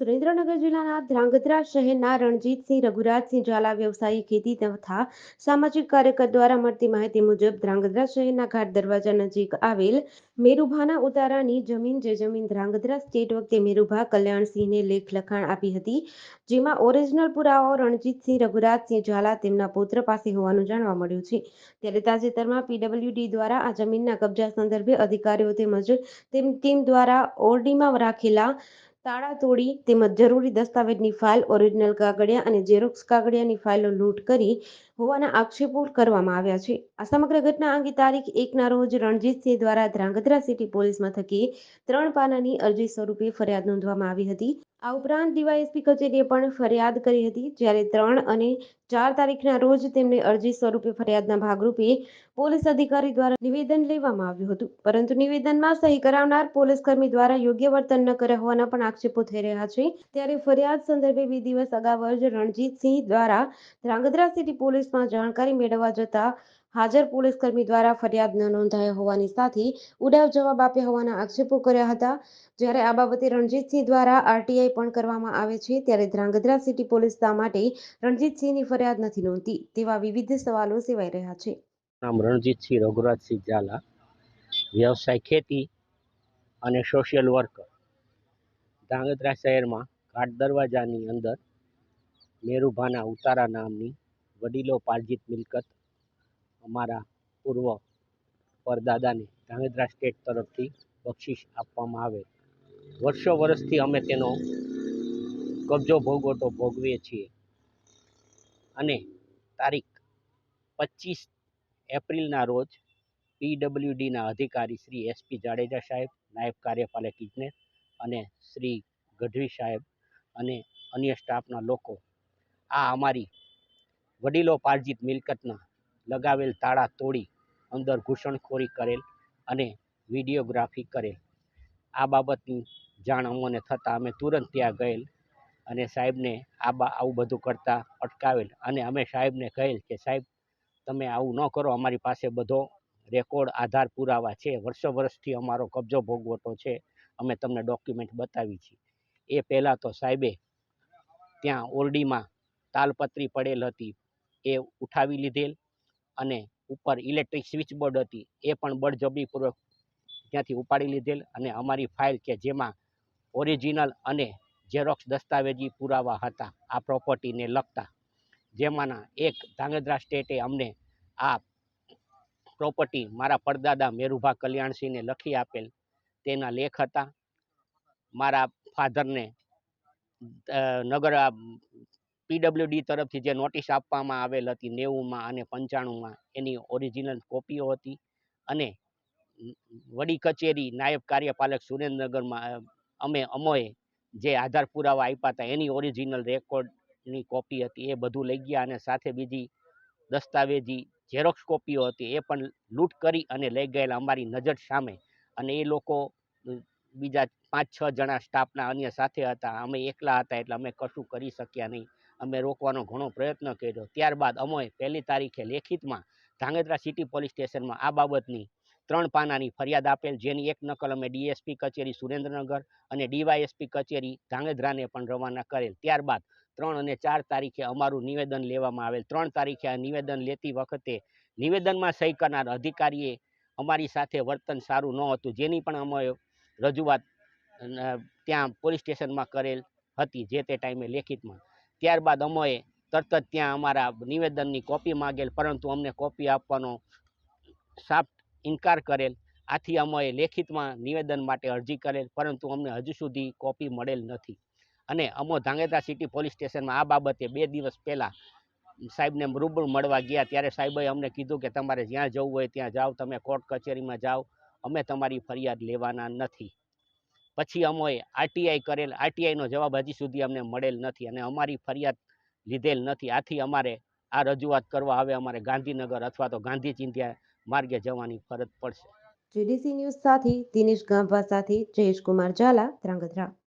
સુરેન્દ્રનગર જિલ્લાના ધ્રાંગધ્રા શહેરના રણજીતસિંહ રઘુરાજસિંહ ઝાલા વ્યવસાયી ખેતી તથા સામાજિક કાર્યકર દ્વારા મળતી માહિતી મુજબ ધ્રાંગધ્રા શહેરના ઘાટ દરવાજા નજીક આવેલ મેરુભાના ઉતારાની જમીન જે જમીન ધ્રાંગધ્રા સ્ટેટ વખતે મેરુભા કલ્યાણસિંહને લેખ લખાણ આપી હતી, જેમાં ઓરિજિનલ પુરાવો રણજીતસિંહ રઘુરાજસિંહ ઝાલા તેમના પુત્ર પાસે હોવાનું જાણવા મળ્યું છે. ત્યારે તાજેતરમાં પીડબ્લ્યુડી દ્વારા આ જમીનના કબજા સંદર્ભે અધિકારીઓ તેમજ તેમ ટીમ દ્વારા ઓરડીમાં રાખેલા તાળા તોડી તેમજ જરૂરી દસ્તાવેજની ફાઇલ ઓરિજિનલ કાગળિયા અને ઝેરોક્સ કાગળિયાની ફાઇલો લૂંટ કરી હોવાના આક્ષેપો કરવામાં આવ્યા છે. આ સમગ્ર ઘટના અંગે તારીખ એકના રોજ રણજીતસિંહ દ્વારા ધ્રાંગધ્રા સિટી પોલીસ મથકે ત્રણ પાનાની અરજી સ્વરૂપે ફરિયાદ નોંધવામાં આવી હતી. આ ઉપરાંત ડીવાયએસપી કચેરીએ પણ ફરિયાદ કરી હતી. જ્યારે ત્રણ અને ચાર તારીખના રોજ તેમને અરજી સ્વરૂપે ફરિયાદના ભાગરૂપે પોલીસ અધિકારી દ્વારા નિવેદન લેવામાં આવ્યું હતું. પરંતુ નિવેદનમાં સહી કરાવનાર પોલીસ કર્મી દ્વારા યોગ્ય વર્તન ન કર્યા હોવાના પણ આક્ષેપો થઈ રહ્યા છે. ત્યારે ફરિયાદ સંદર્ભે બે દિવસ અગાઉ જ રણજીતસિંહ દ્વારા ધ્રાંગધ્રા સિટી પોલીસમાં જાણકારી મેળવવા જતા હાજર પોલીસ કર્મી દ્વારા ફરિયાદ ન નોંધાઈ હોવાની સાથે ઉડાવ જવાબ આપ્યા હોવાના આક્ષેપો કર્યા હતા. જ્યારે આ બાબતે રણજીતસિંહ દ્વારા આરટીઆઈ પણ કરવામાં આવે છે, ત્યારે ધ્રાંગધ્રા સિટી પોલીસ માટે રણજીતસિંહની ફરિયાદ નથી નોંધી તેવા વિવિધ સવાલો સેવાઈ રહ્યા છે. નામ રણજીતસિંહ રઘુરાજસિંહ ઝાલા, વ્યવસાય ખેતી અને સોશિયલ વર્કર ધ્રાંગધ્રા શહેરમાં ઘાટ દરવાજાની અંદર મેરુભાના ઉતારા નામની વડીલો પાર્જિત મિલકત, અમારા પૂર્વ પરદાદાને ધાંગધ્રા સ્ટેટ તરફથી બક્ષિસ આપવામાં આવે. વર્ષો વર્ષથી અમે તેનો કબજો ભોગવટો ભોગવીએ છીએ. અને તારીખ પચીસ એપ્રિલના રોજ પીડબ્લ્યુડીના અધિકારી શ્રી એસપી જાડેજા સાહેબ, નાયબ કાર્યપાલક ઇજનેર અને શ્રી ગઢવી સાહેબ અને અન્ય સ્ટાફના લોકો આ અમારી વડીલો પાર્જિત મિલકતના લગાવેલ તાળા તોડી અંદર ઘૂસણખોરી કરેલ અને વિડીયોગ્રાફી કરેલ. આ બાબતની જાણ અમને થતાં અમે તુરંત ત્યાં ગયેલ અને સાહેબને આ બા, આવું બધું કરતાં અટકાવેલ અને અમે સાહેબને કહેલ કે, સાહેબ, તમે આવું ન કરો, અમારી પાસે બધો રેકોર્ડ આધાર પુરાવા છે, વર્ષો વર્ષથી અમારો કબજો ભોગવટો છે, અમે તમને ડોક્યુમેન્ટ બતાવી છીએ. એ પહેલાં તો સાહેબે ત્યાં ઓરડીમાં તાલપત્રી પડેલ હતી એ ઉઠાવી લીધેલ અને ઉપર ઇલેક્ટ્રિક સ્વિચ બોર્ડ હતી. એ પણ બળજબરીપૂર્વક ત્યાંથી ઉપાડી લીધેલ અને અમારી ફાઇલ કે જેમાં ઓરિજિનલ અને ઝેરોક્સ દસ્તાવેજી પુરાવા હતા. આ પ્રોપર્ટીને લગતા જેમાંના એક ધાંગધ્રા સ્ટેટે અમને આ પ્રોપર્ટી મારા પરદાદા મેરુભા કલ્યાણસિંહને લખી આપેલ. તેના લેખ હતા. મારા ફાધરને નગર પીડબ્લ્યુડી તરફથી જે નોટિસ આપવામાં આવેલ હતી નેવુંમાં અને પંચાણુંમાં, એની ઓરિજિનલ કોપીઓ હતી અને વડી કચેરી નાયબ કાર્યપાલક સુરેન્દ્રનગરમાં અમે અમોએ જે આધાર પુરાવા આપ્યા હતા એની ઓરિજિનલ રેકોર્ડની કોપી હતી, એ બધું લઈ ગયા અને સાથે બીજી દસ્તાવેજી ઝેરોક્ષ કોપીઓ હતી, એ પણ લૂંટ કરી અને લઈ ગયેલા અમારી નજર સામે. અને એ લોકો બીજા પાંચ છ જણા સ્ટાફના અન્ય સાથે હતા, અમે એકલા હતા એટલે અમે કશું કરી શક્યા નહીં. અમે રોકવાનો ઘણો પ્રયત્ન કર્યો. ત્યારબાદ અમે પહેલી તારીખે લેખિતમાં ધાંગધ્રા સિટી પોલીસ સ્ટેશનમાં આ બાબતની ત્રણ પાનાની ફરિયાદ આપેલ, જેની એક નકલ અમે ડીએસપી કચેરી સુરેન્દ્રનગર અને ડીવાયએસપી કચેરી ધાંગધ્રાને પણ રવાના કરેલ. ત્યારબાદ ત્રણ અને ચાર તારીખે અમારું નિવેદન લેવામાં આવેલ. ત્રણ તારીખે આ નિવેદન લેતી વખતે નિવેદનમાં સહી કરનાર અધિકારીએ અમારી સાથે વર્તન સારું ન હતું જેની પણ અમે રજૂઆત ત્યાં પોલીસ સ્ટેશનમાં કરેલ હતી, જે તે ટાઈમે લેખિતમાં. ત્યારબાદ અમોએ તરત જ ત્યાં અમારા નિવેદનની કોપી માગેલ, પરંતુ અમને કોપી આપવાનો સાફ ઇનકાર કરેલ. આથી અમોએ લેખિતમાં નિવેદન માટે અરજી કરેલ, પરંતુ અમને હજુ સુધી કોપી મળેલ નથી. અને અમો ધાંગેધ્રા સિટી પોલીસ સ્ટેશનમાં આ બાબતે બે દિવસ પહેલાં સાહેબને રૂબરૂ મળવા ગયા. ત્યારે સાહેબે અમને કીધું કે તમારે જ્યાં જવું હોય ત્યાં જાઓ, તમે કોર્ટ કચેરીમાં જાઓ. અમે તમારી ફરિયાદ લેવાના નથી. પછી અમોએ આરટીઆઈ કરેલ, આરટીઆઈનો જવાબ હજી સુધી અમને મળેલ નથી અને અમારી ફરિયાદ લીધેલ નથી. આથી અમારે આ રજૂઆત કરવા હવે અમારે ગાંધીનગર અથવા તો ગાંધી ચિંધ્યા માર્ગે જવાની ફરજ પડશે. જીડીસી ન્યૂઝ સાથે દિનેશ ગાંભા સાથે જયેશ કુમાર ઝાલા, ધ્રાંગધ્રા.